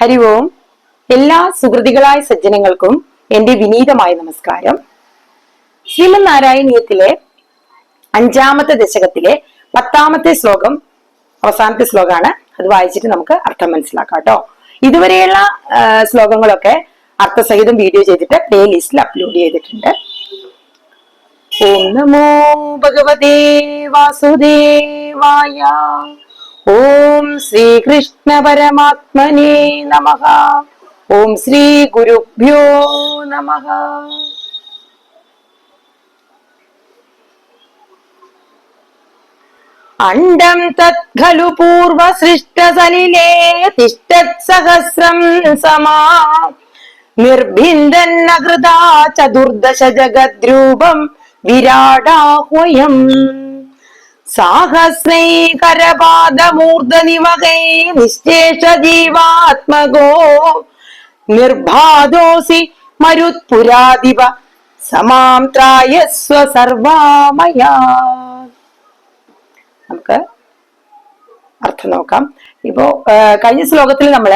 ഹരി ഓം എല്ലാ സുഹൃതികളായ സജ്ജനങ്ങൾക്കും എന്റെ വിനീതമായ നമസ്കാരം. ശ്രീമന്നാരായണീയത്തിലെ അഞ്ചാമത്തെ ദശകത്തിലെ പത്താമത്തെ ശ്ലോകം അവസാനത്തെ ശ്ലോകമാണ്. അത് വായിച്ചിട്ട് നമുക്ക് അർത്ഥം മനസ്സിലാക്കാം കേട്ടോ. ഇതുവരെയുള്ള ശ്ലോകങ്ങളൊക്കെ അർത്ഥസഹിതം വീഡിയോ ചെയ്തിട്ട് പ്ലേലിസ്റ്റിൽ അപ്ലോഡ് ചെയ്തിട്ടുണ്ട്. ഓം നമോ ഭഗവതേ വാസുദേവായ ഓം ശ്രീകൃഷ്ണ പരമാത്മനേ നമ. ഓം ശ്രീ ഗുരുഭ്യോ നമ. അണ്ടം തത്ഖലു പൂർവസൃഷ്ടസലിലേ തിഷ്ടത് സഹസ്രം സമാ. നിർഭിന്ദന്നകൃതാ ചതുർദശ ജഗദ്രൂപം വിരാടാഹ്വയം. സാഹസ്രൈകരപാദമൂർധനിവകൈ നിശ്ചേഷ ജീവാത്മകോ നിർബാധോസി മരുത്പുരാധിപ സമാം ത്രായസ്വ സർവാമയാ. നമുക്ക് അർത്ഥം നോക്കാം. ഇപ്പോ കഴിഞ്ഞ ശ്ലോകത്തിൽ നമ്മൾ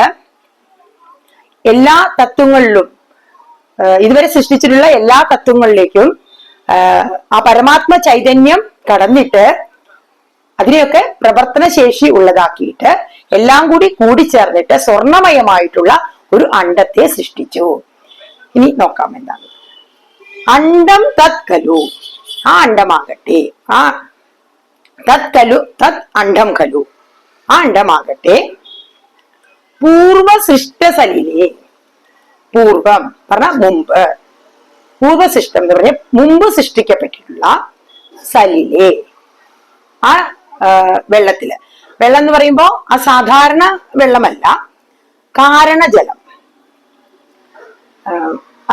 എല്ലാ തത്വങ്ങളിലും ഇതുവരെ സൃഷ്ടിച്ചിട്ടുള്ള എല്ലാ തത്വങ്ങളിലേക്കും ആ പരമാത്മ ചൈതന്യം കടന്നിട്ട് അതിനെയൊക്കെ പ്രവർത്തന ശേഷി ഉള്ളതാക്കിയിട്ട് എല്ലാം കൂടി കൂടിച്ചേർന്നിട്ട് സ്വർണമയമായിട്ടുള്ള ഒരു അണ്ടത്തെ സൃഷ്ടിച്ചു. ഇനി നോക്കാം എന്താണ്. അണ്ടം തത്കലു. ആ അണ്ടമാകട്ടെ ആ തത് കലു തത് അണ്ടം കലു. ആ അണ്ടമാകട്ടെ പൂർവ സൃഷ്ടസലിലെ പൂർവം പറഞ്ഞ മുമ്പ്. പൂർവസൃഷ്ടം എന്ന് പറഞ്ഞ മുമ്പ് സൃഷ്ടിക്കപ്പെട്ടിട്ടുള്ള സലിലെ. ആ, വെള്ളത്തിൽ. വെള്ളം എന്ന് പറയുമ്പോ ആ സാധാരണ വെള്ളമല്ല കാരണജലം.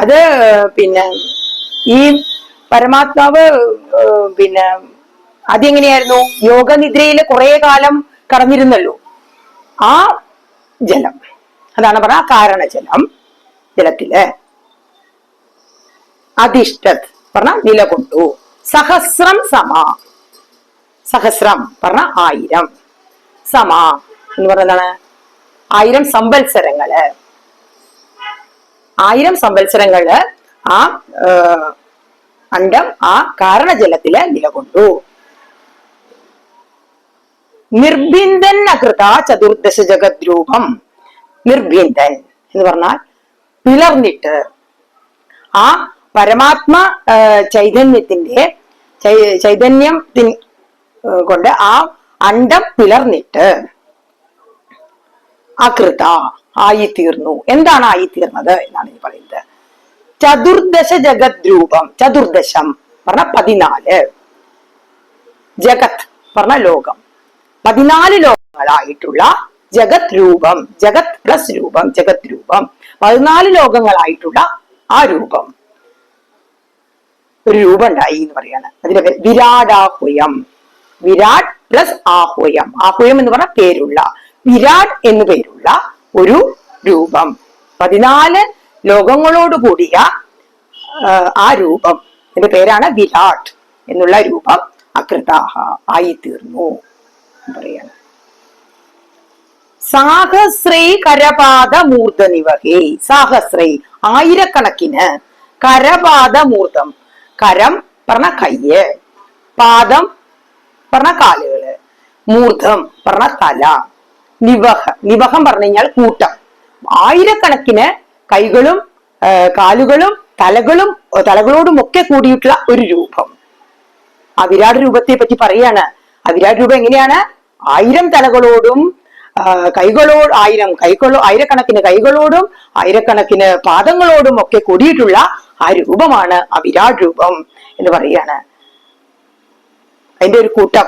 അത് പിന്നെ ഈ പരമാത്മാവ് പിന്നെ അതെങ്ങനെയായിരുന്നു? യോഗനിദ്രയിൽ കുറെ കാലം കടന്നിരുന്നല്ലോ. ആ ജലം അതാണ് പറ കാരണജലം ജലത്തിൽ. അധിഷ്ഠത് പറഞ്ഞ നിലകൊണ്ടു. സഹസ്രം സമ. സഹസ്രം പറഞ്ഞ ആയിരം. സമ എന്ന് പറഞ്ഞ എന്താണ്? ആയിരം സമ്പത്സരങ്ങൾ ആയിരം സമ്പത്സരങ്ങൾ ആ അണ്ടം ആ കാരണജലത്തിൽ നിലകൊണ്ടു. നിർബിന്ദൻ അകൃത ചതുർദശ ജഗദ്രൂപം. നിർബിന്ദൻ എന്ന് പറഞ്ഞാൽ പിളർന്നിട്ട്. ആ പരമാത്മ ചൈതന്യത്തിന്റെ ചൈതന്യം കൊണ്ട് ആ അണ്ടം പിളർന്നിട്ട് അകൃത ആയിത്തീർന്നു. എന്താണ് ആയി തീർന്നത് എന്നാണ് ഈ പറയുന്നത്. ചതുർദശ ജഗദ്രൂപം ചതുർദശം പറഞ്ഞ പതിനാല്. ജഗത് പറഞ്ഞ ലോകം. പതിനാല് ലോകങ്ങളായിട്ടുള്ള ജഗത് രൂപം ജഗത് പ്ലസ് രൂപം ജഗത് രൂപം പതിനാല് ലോകങ്ങളായിട്ടുള്ള ആ രൂപം. ഒരു രൂപം ഉണ്ടായി എന്ന് പറയാണ്. അതിന്റെ വിരാടാഹുയം. വിരാട് പ്ലസ് ആഹോയം ആഹോയം എന്ന് പറഞ്ഞ പേരുള്ള. വിരാട് എന്ന് പേരുള്ള ഒരു രൂപം. പതിനാല് ലോകങ്ങളോട് കൂടിയ ആ, രൂപം. എന്റെ പേരാണ് വിരാട് എന്നുള്ള രൂപം അകൃതാഹ ആയി തീർന്നു പറയാണ്. സാഹസ്രൈ കരപാത മൂർധനിവകേ സാഹസ്രൈ ആയിരക്കണക്കിന് കരപാത മൂർധം. കരം പറഞ്ഞ കയ്യ്. പാദം പറഞ്ഞ കാലുകൾ മൂർധം പറഞ്ഞ തല നിവഹ നിവഹം പറഞ്ഞു കഴിഞ്ഞാൽ കൂട്ടം. ആയിരക്കണക്കിന് കൈകളും കാലുകളും തലകളും തലകളോടും ഒക്കെ കൂടിയിട്ടുള്ള ഒരു രൂപം. ആ വിരാട് രൂപത്തെ പറ്റി പറയാണ്. ആ വിരാട് രൂപം എങ്ങനെയാണ്? ആയിരം തലകളോടും കൈകളോ ആയിരം കൈകളോ ആയിരക്കണക്കിന് കൈകളോടും ആയിരക്കണക്കിന് പാദങ്ങളോടും ഒക്കെ കൂടിയിട്ടുള്ള ആ രൂപമാണ് ആ വിരാട് രൂപം എന്ന് പറയാണ്. അതിന്റെ ഒരു കൂട്ടം.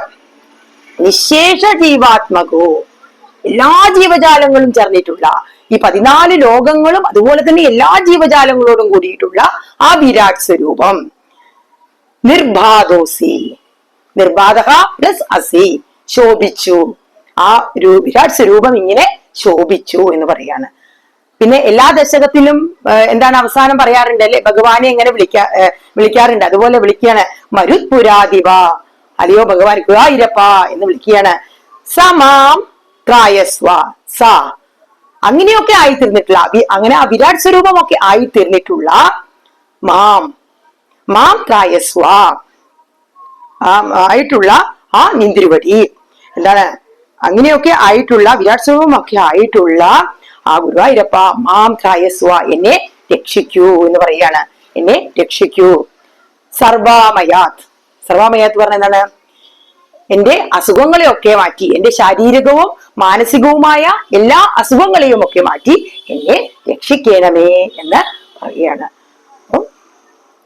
നിശേഷ ജീവാത്മകോ. എല്ലാ ജീവജാലങ്ങളും ചേർന്നിട്ടുള്ള ഈ പതിനാല് ലോകങ്ങളും അതുപോലെ തന്നെ എല്ലാ ജീവജാലങ്ങളോടും കൂടിയിട്ടുള്ള ആ വിരാട് സ്വരൂപം. നിർബാധോസി. നിർബാധ പ്ലസ് അസി. ശോഭിച്ചു. ആ ഒരു വിരാട് സ്വരൂപം ഇങ്ങനെ ശോഭിച്ചു എന്ന് പറയാണ്. പിന്നെ എല്ലാ ദശകത്തിലും എന്താണ് അവസാനം പറയാറുണ്ട് അല്ലെ? ഭഗവാനെ എങ്ങനെ വിളിക്കാ വിളിക്കാറുണ്ട്. അതുപോലെ വിളിക്കുകയാണ് മരുത്പുരാദിവ. അല്ലയോ ഭഗവാൻ ഗുഹായിരപ്പ എന്ന് വിളിക്കുകയാണ്. സമാം ത്രായസ്വ സ. അങ്ങനെയൊക്കെ ആയിത്തീർന്നിട്ടുള്ള അങ്ങനെ ആ വിരാട് സ്വരൂപമൊക്കെ ആയിത്തീർന്നിട്ടുള്ള മാം മാം ത്രായസ്വ ആയിട്ടുള്ള ആ നിന്തിരുവടി. എന്താണ്? അങ്ങനെയൊക്കെ ആയിട്ടുള്ള വിരാട് സ്വരൂപമൊക്കെ ആയിട്ടുള്ള ആ ഗുരുവായൂരപ്പ മാം ത്രായസ്വ എന്നെ രക്ഷിക്കൂ എന്ന് പറയാണ് എന്നെ രക്ഷിക്കൂ. സർവാമയാത്. സർവാമയാത്ത് പറഞ്ഞ എന്താണ്? എന്റെ അസുഖങ്ങളെയൊക്കെ മാറ്റി എന്റെ ശാരീരികവും മാനസികവുമായ എല്ലാ അസുഖങ്ങളെയും ഒക്കെ മാറ്റി എന്നെ രക്ഷിക്കണമേ എന്ന് പറയുകയാണ്.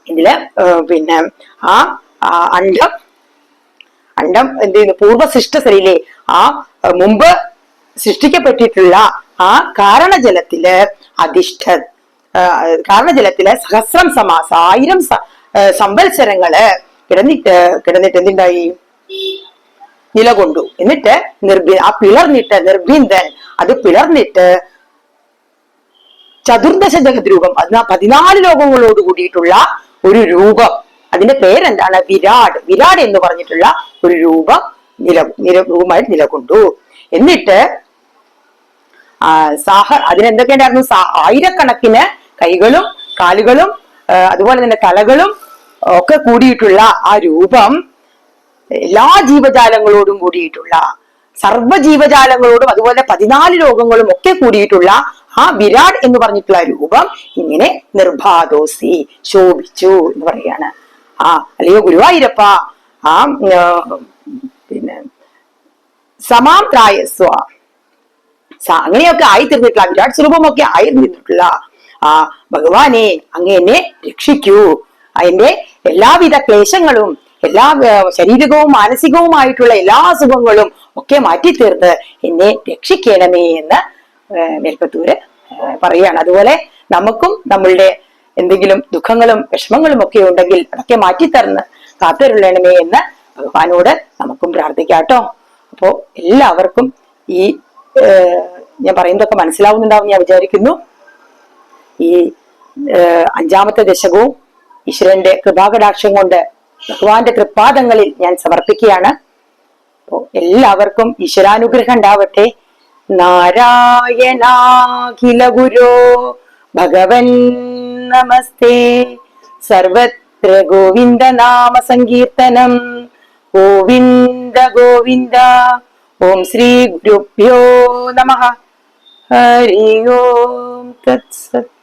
ഇതിൽ പിന്നെ ആ അണ്ടം അണ്ടം എന്ത് ചെയ്യുന്നു? പൂർവ സൃഷ്ടസരിയിലെ ആ മുമ്പ് സൃഷ്ടിക്കപ്പെട്ടിട്ടുള്ള ആ കാരണജലത്തിൽ അധിഷ്ഠ കാരണജലത്തിലെ സഹസ്രം സമാസ ആയിരം സംവത്സരങ്ങൾ കിടന്നിട്ട് കിടന്നിട്ട് എന്തുണ്ടായി? നിലകൊണ്ടു. എന്നിട്ട് നിർഭി ആ പിളർന്നിട്ട് നിർഭീന്ദൻ അത് പിളർന്നിട്ട് ചതുർദശ ജഗത് രൂപം അതിന് പതിനാല് ലോകങ്ങളോട് കൂടിയിട്ടുള്ള ഒരു രൂപം. അതിന്റെ പേരെന്താണ്? വിരാട്. വിരാട് എന്ന് പറഞ്ഞിട്ടുള്ള ഒരു രൂപം നില നില രൂപമായിട്ട് നിലകൊണ്ടു. എന്നിട്ട് ആ, സാഹ അതിനെന്തൊക്കെയുണ്ടായിരുന്നു? ഉണ്ടായിരുന്നു ആയിരക്കണക്കിന് കൈകളും കാലുകളും ആ, അതുപോലെ തന്നെ തലകളും ഒക്കെ കൂടിയിട്ടുള്ള ആ രൂപം എല്ലാ ജീവജാലങ്ങളോടും കൂടിയിട്ടുള്ള സർവ ജീവജാലങ്ങളോടും അതുപോലെ പതിനാല് ലോകങ്ങളും ഒക്കെ കൂടിയിട്ടുള്ള ആ വിരാട് എന്ന് പറഞ്ഞിട്ടുള്ള രൂപം ഇങ്ങനെ നിർഭാദോസി ശോഭിച്ചു എന്ന് പറയാണ് ആ അല്ലയോ ഗുരുവായൂരപ്പ ആ പിന്നെ സമാം പ്രായസ്വ അങ്ങനെയൊക്കെ ആയിത്തീർന്നിട്ടുള്ള വിരാട് സ്വരൂപമൊക്കെ ആയിരുന്നിട്ടുള്ള ആ ഭഗവാനെ അങ്ങ് എന്നെ രക്ഷിക്കൂ അതിന്റെ എല്ലാവിധ ക്ലേശങ്ങളും എല്ലാ ശാരീരികവും മാനസികവുമായിട്ടുള്ള എല്ലാ അസുഖങ്ങളും ഒക്കെ മാറ്റിത്തീർത്ത് എന്നെ രക്ഷിക്കണമേ എന്ന് മേൽപ്പത്തൂര് പറയുകയാണ്. അതുപോലെ നമുക്കും നമ്മളുടെ എന്തെങ്കിലും ദുഃഖങ്ങളും വിഷമങ്ങളും ഒക്കെ ഉണ്ടെങ്കിൽ അതൊക്കെ മാറ്റിത്തരന്ന് കാത്തരുള്ളണമേ എന്ന് ഭഗവാനോട് നമുക്കും പ്രാർത്ഥിക്കാം കേട്ടോ. അപ്പോ എല്ലാവർക്കും ഈ ഞാൻ പറയുന്നതൊക്കെ മനസ്സിലാവുന്നുണ്ടാവും ഞാൻ വിചാരിക്കുന്നു. ഈ അഞ്ചാമത്തെ ദശകവും ഈശ്വരന്റെ കൃപാകടാക്ഷം കൊണ്ട് ഭഗവാന്റെ കൃപാദങ്ങളിൽ ഞാൻ സമർപ്പിക്കുകയാണ്. അപ്പോ എല്ലാവർക്കും ഈശ്വരാനുഗ്രഹം ഉണ്ടാവട്ടെ. നാരായണാഖില ഗുരോ ഭഗവൻ നമസ്തേ. സർവത്ര ഗോവിന്ദ നാമ സങ്കീർത്തനം ഗോവിന്ദ ഗോവിന്ദ. ഓം ശ്രീ ഗുരുഭ്യോ നമ. ഹരി ഓം തത്സത്.